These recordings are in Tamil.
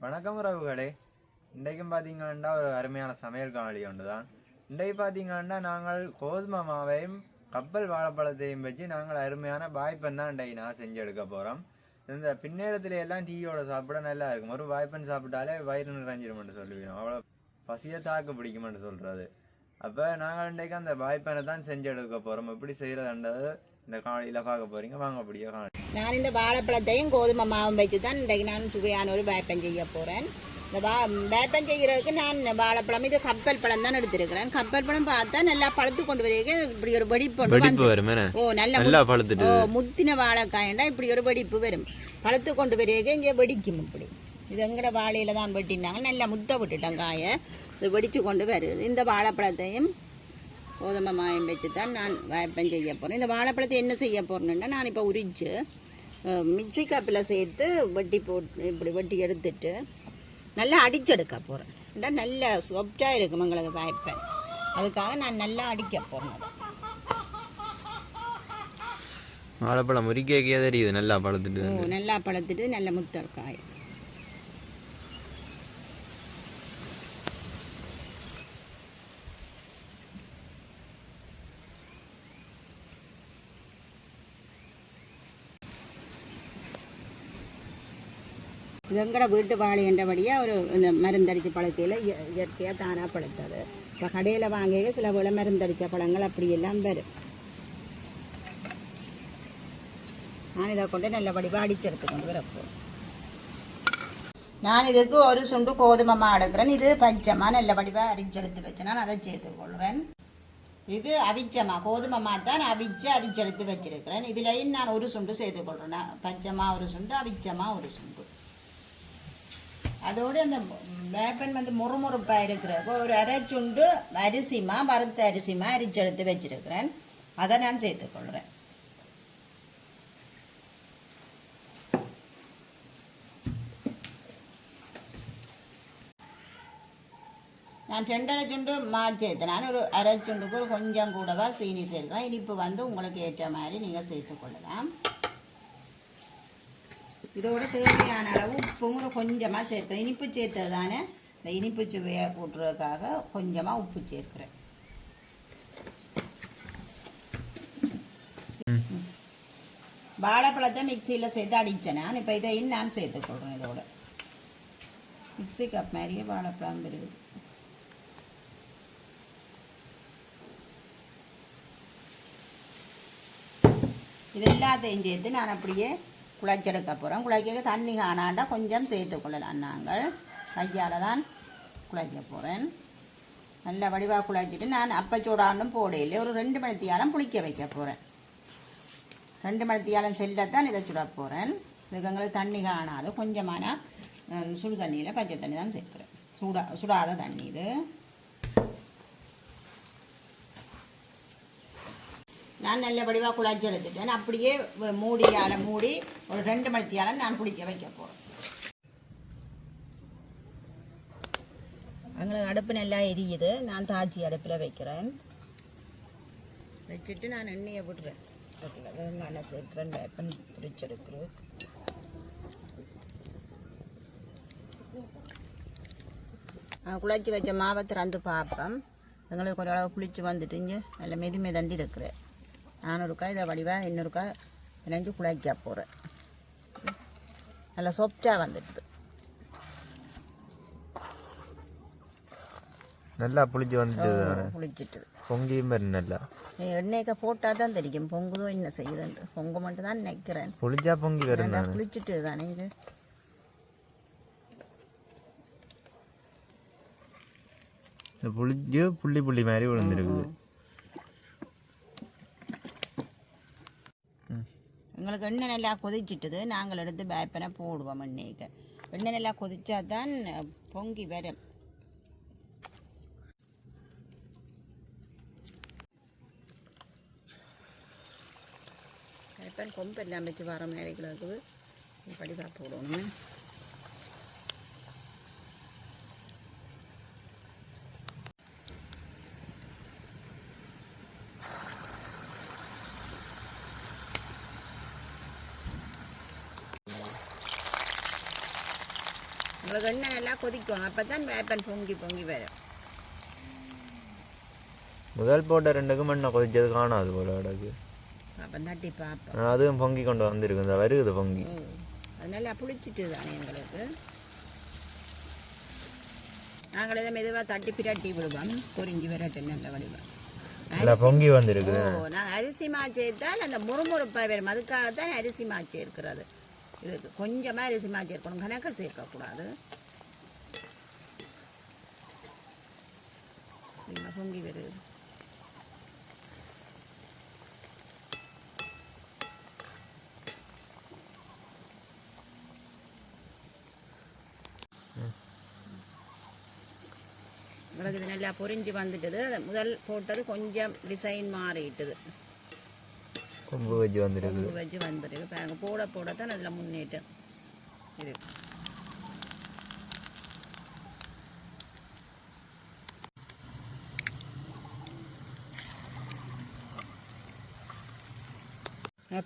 வணக்கம் உறவுகளே. இன்றைக்கும் பார்த்தீங்கன்னா ஒரு அருமையான சமையல் காணொலி ஒன்று தான் இன்றைக்கு பார்த்தீங்கன்னா நாங்கள் கோதுமை மாவையும் கப்பல் வாழைப்பழத்தையும் வச்சு நாங்கள் அருமையான வாய்ப்பன் தான் இன்றைக்கு நான் செஞ்சு எடுக்க போகிறோம் இந்த பின்னேரத்துல எல்லாம் டீயோட சாப்பிட நல்லா இருக்கும். ஒரு வாய்ப்பன் சாப்பிட்டாலே வயிறு நிறைஞ்சிருமென்று சொல்லுவோம் அவ்வளோ பசியை தாக்கு பிடிக்குமென்று சொல்கிறது அப்போ நாங்கள் இன்றைக்கு அந்த வாய்ப்பனை தான் செஞ்சு எடுக்க போகிறோம் எப்படி செய்கிறதுன்றது இந்த காணொலியில் பார்க்க போகிறீங்க வாங்க அப்படியே காணொலி நான் இந்த வாழைப்பழத்தையும் கோதுமை மாவும் வச்சு தான் இன்றைக்கு நான் சுவையான ஒரு வேப்பம் செய்ய போகிறேன் இந்த வா வேப்பம் செய்கிறதுக்கு நான் வாழைப்பழம் இது கப்பல் பழம் தான் எடுத்திருக்கிறேன் கப்பல் பழம் பார்த்தா நல்லா பழுத்து கொண்டு வரீங்க இப்படி ஒரு வெடிப்பு வரும்? ஓ நல்ல பழுத்துட்டு ஓ முத்தின வாழைக்காயண்டா இப்படி ஒரு வெடிப்பு வரும் பழுத்து கொண்டு வரீங்க இங்கே வெடிக்கும் இப்படி இது எங்கட வாழையில தான் வெட்டினாங்க நல்லா முத்த விட்டுட்டேன் காயை இது வெடிச்சு கொண்டு வருது இந்த வாழைப்பழத்தையும் கோதுமை மாயம் வச்சு தான் நான் வேப்பம் செய்ய போகிறேன் இந்த வாழைப்பழத்தை என்ன செய்ய போகிறேன்னா நான் இப்போ உரிச்சு மிக்ஸி கப்பில் சேர்த்து வெட்டி போட்டு இப்படி வெட்டி எடுத்துட்டு நல்லா அடிச்செடுக்க போகிறேன் நல்ல சொப்டாக இருக்கும் எங்களுக்கு வேப்பன் அதுக்காக நான் நல்லா அடிக்க போகிறேன் வாழைப்பழம் முறிக்கையே தெரியுது நல்லா பழுத்துட்டு நல்லா பழுத்துட்டு நல்ல முத்தர் இது எங்கட வீட்டு வாழை என்றபடியாக ஒரு இந்த மருந்தடிச்ச பழத்தையில் இயற்கையாக தானாக பழுத்தது. இப்போ கடையில் வாங்கிய சில போல மருந்தடித்த பழங்கள் அப்படியெல்லாம் வரும். நான் இதை கொண்டு நல்லபடியாக அடிச்செடுத்து கொண்டு வரப்போம் நான் இதுக்கு ஒரு சுண்டு கோதுமை மா எடுக்கிறேன். இது பஞ்சமாக நல்ல வடிவாக அரிச்செடுத்து வச்சு நான் அதை சேர்த்து கொள்கிறேன் இது அவிச்சமா கோதுமை தான் அவிச்சு அரிச்செடுத்து வச்சிருக்கிறேன். இதுலையும் நான் ஒரு சுண்டு சேர்த்து கொள்கிறேன் பச்சமாக ஒரு சுண்டு அவிச்சமாக ஒரு சுண்டு. அதோடு அந்த வேப்பன் வந்து முறுமுறுப்பாக இருக்கிறப்போ ஒரு அரை சுண்டு அரிசிமா வறுத்த அரிசிமா அரிச்செடுத்து வச்சிருக்கிறேன். அதை நான் சேர்த்துக்கொள்கிறேன் நான் ரெண்டரை சுண்டு மா சேர்த்தேன். நான் ஒரு அரை சுண்டுக்கு ஒரு கொஞ்சம் கூடவா சீனி சேர்க்கிறேன். இனிப்பு வந்து உங்களுக்கு ஏற்ற மாதிரி நீங்கள் சேர்த்துக்கொள்ளலாம் இதோட தேவையான அளவு உப்பும் கொஞ்சமாக சேர்க்கிறேன். இனிப்பு சேர்த்தது தானே? இந்த இனிப்பு சுவையை கூட்டுறதுக்காக கொஞ்சமாக உப்பு சேர்க்கிறேன். வாழைப்பழத்தை மிக்சியில் சேர்த்து அடித்தேன் நான். இப்போ இதையும் நான் சேர்த்துக்கொள்கிறேன் இதோட. மிக்சி கப் மாதிரியே வாழைப்பழம் வருது இது எல்லாத்தையும் சேர்த்து நான் அப்படியே குழைச்செடுக்க போகிறோம் குழைக்க தண்ணி காணாண்டா கொஞ்சம் சேர்த்து கொள்ளலாம். நாங்கள் கையால் தான் குழைக்க போகிறேன் நல்ல வடிவாக குழைச்சிட்டு நான் அப்பச்சூடாண்டும் போடையில் ஒரு ரெண்டு மணி தியாலம் புளிக்க வைக்க போகிறேன் ரெண்டு மணி தியாலம் செல்லத்தான் இதை சுட போகிறேன் மிருகங்களுக்கு தண்ணி காணாது. கொஞ்சமான சுடு தண்ணியில் பச்சை தண்ணி தான் சேர்க்குறேன். சுடா சுடாத தண்ணி இது. நான் நல்ல வடிவாக குழாச்சி எடுத்துட்டேன். அப்படியே மூடியால் மூடி ஒரு ரெண்டு மணித்தியால் நான் குடிக்க வைக்க போகிறேன் எங்களுக்கு அடுப்பு நல்லா எரியுது. நான் தாஜி அடுப்பில் வைக்கிறேன். வச்சுட்டு நான் எண்ணெயை விடுறேன். அதில் வெங்காயம் சேர்க்குறேன் வேப்பன் பிரிச்செடுக்கிறேன் குழச்சி வச்ச மாவை திறந்து பார்ப்பேன். எங்களுக்கு ஒரு அளவு புளிச்சு வந்துட்டு இங்கே நல்ல மெதுமே தண்டி இருக்கிறேன் நான் ஒருக்கா இதை வடிவாக இன்னொருக்கா பிணைஞ்சு குழைக்க போகிறேன் நல்லா சொப்டாக வந்துடுது. நல்லா புளிச்சு வந்துட்டு புளிச்சிட்டு பொங்கியும் வரும் நல்லா. எண்ணெய்க்க போட்டால் தான் தெரியும். பொங்குதோ என்ன செய்யுதுன்ட்டு. பொங்க மட்டும் தான் நினைக்கிறேன். புளிச்சா பொங்கி வரும் புளிச்சிட்டு தானே? இது. புளிச்சு புள்ளி புள்ளி மாதிரி விழுந்துருக்குது. எங்களுக்கு எண்ணெய் நல்லா கொதிச்சிட்டுது. நாங்கள் எடுத்து பேப்பனை போடுவோம் எண்ணெய்க்கு எண்ணெய் நல்லா கொதிச்சா தான் பொங்கி வரும். பேப்பன் கொம்பெல்லாம் வச்சு வர மாதிரி இப்படி தான் போடணும். உங்களுக்கு எண்ணெய் நல்லா கொதிக்கணும். அப்போ தான் வேப்பன் பொங்கி பொங்கி வரும். முதல் போட்ட ரெண்டுக்கு மண்ணை கொதிச்சது காணாது போல கிடக்கு. அப்போ தட்டி பார்ப்போம் அதுவும் பொங்கி கொண்டு வந்திருக்கு. இந்த வருகுது பொங்கி. ஓ அது நல்லா புளிச்சிட்டு தானே எங்களுக்கு? நாங்கள் இதை மெதுவாக தட்டி பிரட்டி விடுவோம். பொரிஞ்சு விரட்டு நல்ல வடிவம். பொங்கி வந்திருக்கு நாங்கள் அரிசி மா சேர்த்தால் அந்த முறுமுறுப்பாக வரும். அதுக்காகத்தான் அரிசி மா சேர்க்கிறது இருக்குது கொஞ்சமாக அரிசி சேர்க்கணும் கணக்க சேர்க்கக்கூடாது நல்லா பொங்கி வருது. உங்களுக்கு இது நல்லா பொரிஞ்சு வந்துட்டுது. முதல் போட்டது கொஞ்சம் டிசைன் மாறிட்டுது. கொம்பு வச்சு வந்துருக்கு. கொம்பு வச்சு வந்துருக்கு. பாருங்க போட போட தான் அதில் முன்னேற்றம். இருக்கு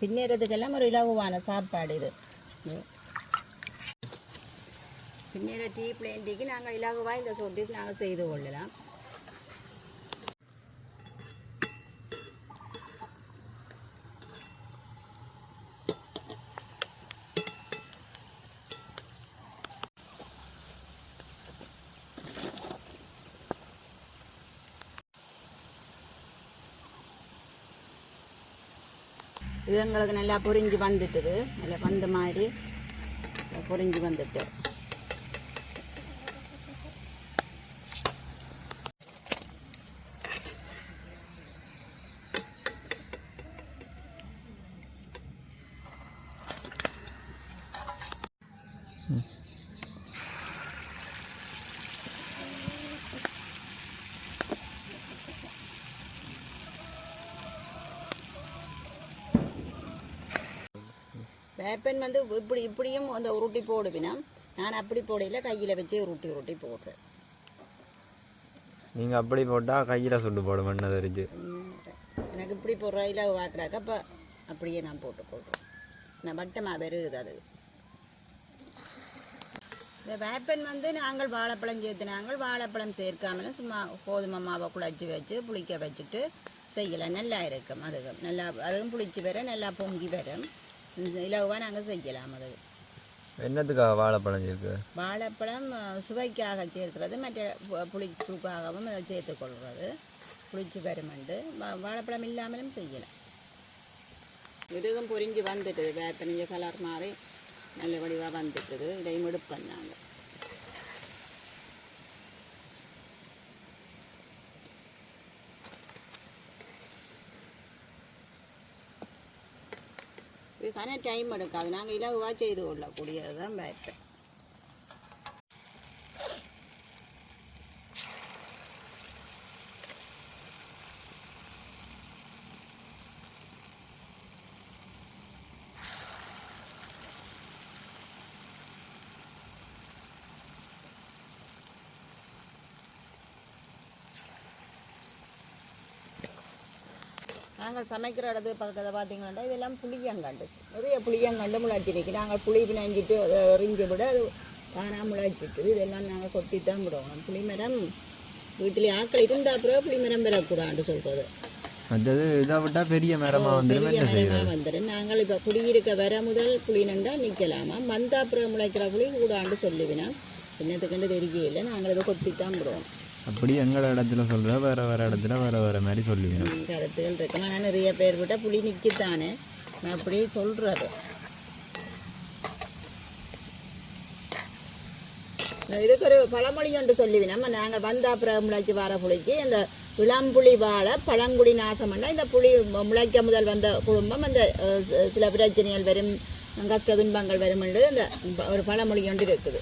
பின்னேறதுக்கெல்லாம் ஒரு இலகுவான சாப்பாடு இது. பின்னேற டீ பிளேண்டிக்கு நாங்கள் இலகுவாக இந்த சொட்டிஸ் நாங்கள் செய்து கொள்ளலாம். இது எங்களுக்கு நல்லா பொரிஞ்சு வந்துட்டுது. நல்லா வந்த மாதிரி பொரிஞ்சு வந்துட்டு. வேப்பன் வந்து இப்படி இப்படியும் அந்த உருட்டி போடுவினா நான் அப்படி போடையில கையில் வச்சு உருட்டி உருட்டி போடுறேன் நீங்க அப்படி போட்டா கையில சுட்டு போடும் மண்ணை தெரிஞ்சு? எனக்கு இப்படி போடுறாயில வாக்குறாக்க அப்போ அப்படியே நான் போட்டு போடுறேன் நான் வட்டமாக வருகுது அது. இந்த வேப்பன் வந்து நாங்கள் வாழைப்பழம் சேர்த்து நாங்கள் வாழைப்பழம் சேர்க்காமலும் சும்மா கோதுமை மாவை குழச்சி வச்சு புளிக்க வச்சுட்டு செய்யலாம். நல்லா இருக்கும் அதுக்கு நல்லா அதுவும் புளிச்சு வர நல்லா பொங்கி வரும். இலகுவாக நாங்கள் செய்யலாம் அது. என்னத்துக்காக வாழைப்பழம் இருக்கு? வாழைப்பழம் சுவைக்காக சேர்க்கிறது மற்ற பு- புளிப்புக்காகவும் அதை சேர்த்துக்கொள்கிறது புளிச்சு வருமெண்டு வாழைப்பழம் இல்லாமலும் செய்யலாம். இதுவும் பொரிஞ்சு வந்துட்டுது வேப்பனிஞ்ச கலர் மாதிரி நல்ல வடிவாக வந்துட்டுது. இதையும் எடுப்பேன் நாங்கள் இது டைம் எடுக்காது. நாங்கள் இலகுவாக செய்து கொள்ளக்கூடியது தான் வேப்பன் நாங்கள் சமைக்கிற இடத்து பக்கத்தில் பார்த்தீங்கன்னா இதெல்லாம் புளியங்கண்டு. நிறைய புளியங்கண்டு முளைச்சிருக்கு நாங்கள் புளி பிணைஞ்சிட்டு எறிஞ்சு விட அது தானாக முளைச்சிட்டு இதெல்லாம் நாங்கள் கொத்தி தான் விடுவோம். புளிமரம் வீட்டில் ஆக்கள் இருந்தால் அப்புறம் புளிமரம் பெறக்கூடாதுன்னு சொல்கிறது அடுத்தது இதை விட்டா பெரிய மரமா வந்துடும் என்ன செய்யறது மரமாக வந்துடும் நாங்கள் இப்போ குடியிருக்க வர முதல் புளி நண்டா நிற்கலாமா? வந்தா அப்புறம் முளைக்கிற புளி கூடாண்டு சொல்லுவினா என்னத்துக்குண்டு தெரியல நாங்கள் இதை கொத்தி தான் விடுவோம். அப்படி எங்கள இடத்துல சொல்ற வேற வேற இடத்துல வேற வேற மாதிரி சொல்லுவீங்க. கருத்துகள் இருக்கு நான் நிறைய பேர் விட்ட புளி நிற்கித்தானே நான் அப்படி சொல்கிறது இதுக்கு ஒரு பழமொழி ஒன்று சொல்லுவேன். நம்ம நாங்கள் வந்தா அப்புறம் முளைச்சி வர புளிக்கு இந்த இளம்புளி வாழ பழங்குடி நாசம்னா இந்த புளி முளைக்க முதல் வந்த குடும்பம் அந்த சில பிரச்சனைகள் வரும் கஷ்ட துன்பங்கள் வரும் என்று இந்த ஒரு பழமொழி ஒன்று இருக்குது.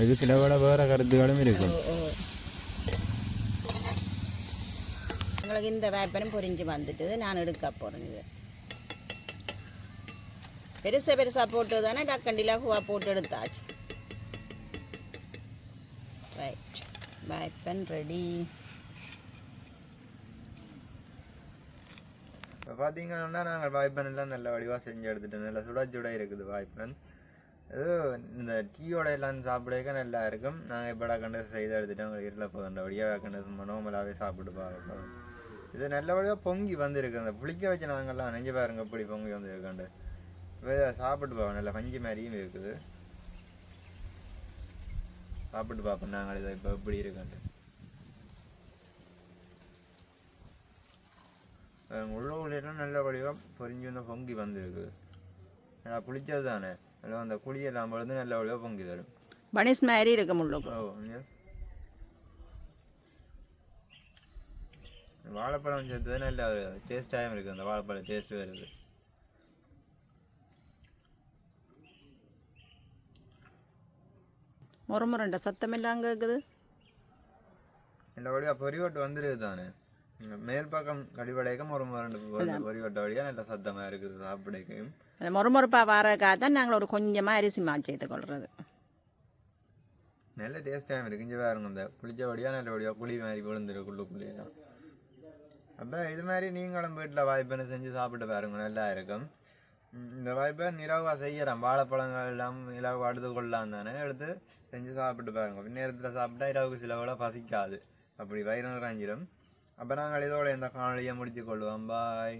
இது சில விட வேற கருத்துகளும் இருக்கு ஓ, ஓ. எங்களுக்கு இந்த வேப்பனும் பொரிஞ்சு வந்துட்டு நான் எடுக்க போகிறேன் இது பெருசா பெருசா போட்டு தானே டக்கண்டியில் ஹூவா போட்டு எடுத்தாச்சு ரைட் வேப்பன் ரெடி இப்போ பார்த்தீங்கன்னா நாங்கள் வாய்ப்பன் எல்லாம் நல்ல வடிவாக செஞ்சு எடுத்துட்டோம் நல்ல சுட சுட இருக்குது வாய்ப்பன் ஏதோ இந்த டீயோட எல்லாம் சாப்பிடக்க நல்லா இருக்கும். நாங்கள் இப்போ கண்டு செய்து எடுத்துட்டோம். அவங்க இருட்டில் போகின்ற வழியாக கண்டு நோமலாகவே சாப்பிட்டு பார்க்கலாம் இது நல்லபடியாக பொங்கி வந்திருக்கு. அந்த புளிக்க வச்சு நாங்கள்லாம் நெஞ்சு பாருங்க. இப்படி பொங்கி வந்துருக்காண்டு இப்போ சாப்பிட்டு பார்ப்போம். நல்லா பஞ்சு மாதிரியும் இருக்குது. சாப்பிட்டு பார்ப்போம். நாங்கள் இதை இப்போ எப்படி இருக்காண்டு உள்ள உள்ளிலாம் நல்லபடியாக பொரிஞ்சு வந்து பொங்கி வந்திருக்கு. நல்லா புளிச்சது தானே. நல்லா அந்த குழியெல்லாம் பொழுது நல்லபடியாக பொங்கி தரும் பனிஸ் மாதிரி இருக்கு முள்ளுக்கு. வாழைப்பழம் சேர்த்தது நல்ல ஒரு டேஸ்டாகவும் இருக்குது அந்த வாழைப்பழம் டேஸ்ட் வருது முறமுறண்ட சத்தம் எல்லாம் கேட்குது நல்லபடியாக பொரிவட்டு வந்துருது தானே இந்த மேல் பக்கம் கடிவடைக்கும் ஒரு மரண்டு பொரிவட்ட வழியாக நல்ல சத்தமாக இருக்குது சாப்பிடைக்கும் அந்த மொறுமொறுப்பாக வரக்காக தான் நாங்கள் ஒரு கொஞ்சமாக அரிசி மாவு சேர்த்து கொள்வது நல்ல டேஸ்ட்டாக இருக்குது இங்கே பாருங்க இந்த புளிச்ச வடியாக நல்ல வடியாக புளி மாதிரி விழுந்துருக்குள்ளுக்குள்ளேலாம் அப்போ இது மாதிரி நீங்களும் வீட்டில் வாய்ப்புன்னு செஞ்சு சாப்பிட்டு பாருங்க நல்லா இருக்கும். இந்த வாய்ப்பை நிலவாக செய்கிறேன் வாழைப்பழங்கள் எல்லாம் நிலவு அடுத்து கொள்ளலாம் தானே எடுத்து செஞ்சு சாப்பிட்டு பாருங்க. நேரத்தில் சாப்பிட்டா இரவுக்கு சிலவெல்லாம் பசிக்காது. அப்படி வயிறு நிறைஞ்சிடும் அப்போ நாங்கள் இதோட இந்த காணொலியை முடிச்சு கொள்வோம். பாய்